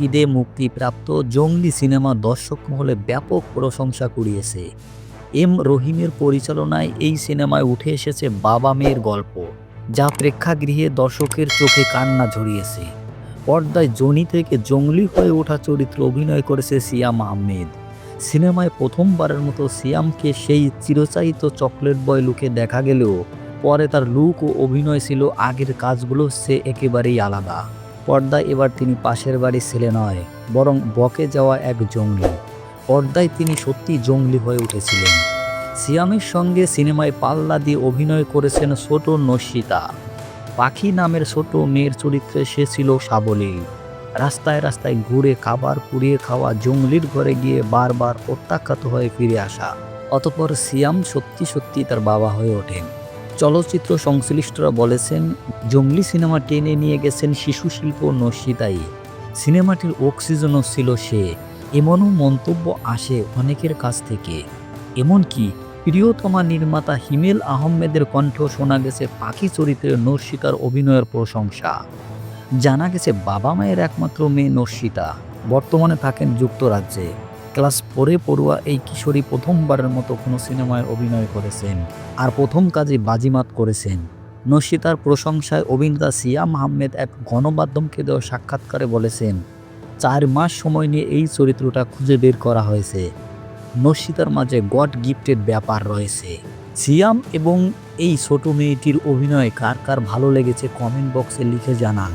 ঈদে মুক্তিপ্রাপ্ত জঙ্গলি সিনেমা দর্শক মহলে ব্যাপক প্রশংসা কুড়িয়েছে। এম রহিমের পরিচালনায় এই সিনেমায় উঠে এসেছে বাবা মেয়ের গল্প, যা প্রেক্ষাগৃহে দর্শকের চোখে কান্না ঝরিয়েছে। পর্দায় জনি থেকে জঙ্গলি হয়ে ওঠা চরিত্রে অভিনয় করেছে সিয়াম আহমেদ। সিনেমায় প্রথমবারের মতো সিয়ামকে সেই চিরচায়িত চকলেট বয় লুকে দেখা গেলেও পরে তার লুক ও অভিনয় ছিল আগের কাজগুলো সে একেবারেই আলাদা। পর্দায় এবার তিনি পাশের বাড়ির ছেলে নয়, বরং বকে যাওয়া এক জঙ্গলি। পর্দায় তিনি সত্যি জঙ্গলি হয়ে উঠেছিলেন। সিয়ামের সঙ্গে সিনেমায় পাল্লা দিয়ে অভিনয় করেছেন ছোট নস্মিতা পাখি নামের ছোট মেয়ের চরিত্রে সে ছিল সাবলীল রাস্তায় রাস্তায় ঘুরে, খাবার পুড়িয়ে খাওয়া জঙ্গলির ঘরে গিয়ে বারবার প্রত্যাখ্যাত হয়ে ফিরে আসা। অতপর সিয়াম সত্যি সত্যি তার বাবা হয়ে ওঠেন। চলচ্চিত্র সংশ্লিষ্টরা বলেছেন, জঙ্গলি সিনেমা টেনে নিয়ে গেছেন শিশু শিল্প নস্মিতাই সিনেমাটির অক্সিজেনও ছিল সে, এমনও মন্তব্য আসে অনেকের কাছ থেকে। এমনকি প্রিয়তমা নির্মাতা হিমেল আহমেদের কণ্ঠ শোনা গেছে পাখি চরিত্রে নর্ষিতার অভিনয়ের প্রশংসা। জানা গেছে বাবা মায়ের একমাত্র মেয়ে নর্ষিতা বর্তমানে থাকেন যুক্তরাজ্যে। ক্লাস ফোরে পড়ুয়া এই কিশোরী প্রথমবারের মতো কোনো সিনেমায় অভিনয় করেছেন আর প্রথম কাজে বাজিমাত করেছেন। নর্ষিতার প্রশংসায় অভিনেতা সিয়াম আহমেদ এক গণমাধ্যমকে দেওয়া সাক্ষাৎকারে বলেছেন, চার মাস সময় নিয়ে এই চরিত্রটা খুঁজে বের করা হয়েছে। নর্ষিতার মাঝে গড গিফটের ব্যাপার রয়েছে। সিয়াম এবং এই ছোট মেয়েটির অভিনয় কার কার ভালো লেগেছে কমেন্ট বক্সে লিখে জানান।